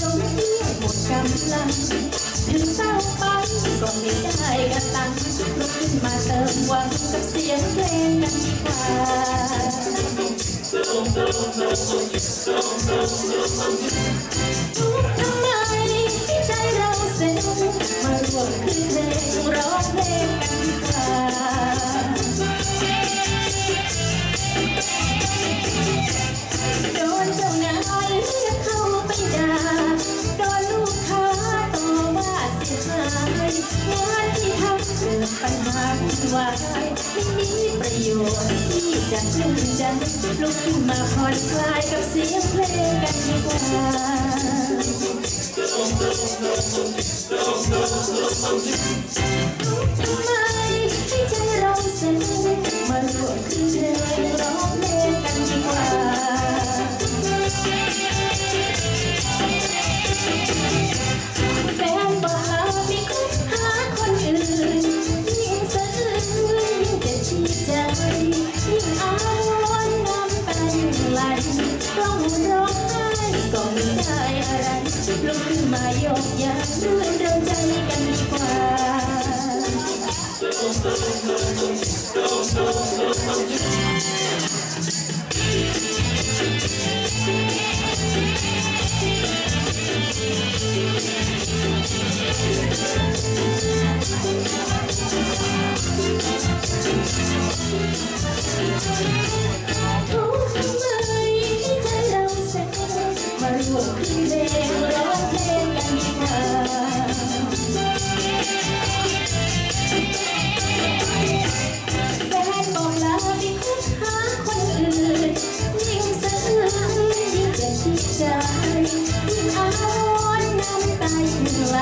lung biết một trăm lần đừng sao bay không nghĩ ai cả tăng lúc mà thơm quăng cất xiên lên đăng đi qua Hôm nay trái rau sẽ mà ruộng cứ thế rau lên วาไม่มีประโยชน์ที่จะชื่นใจลุกขึ้นมาผ่อนคลายกับเสียงเพลงกันดีกว่า ลงขึ้นมาโยกย้ายเรื่อยเดินใจกันดีกว่า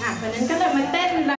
ค่ะวันนั้นก็เลยมาเต้น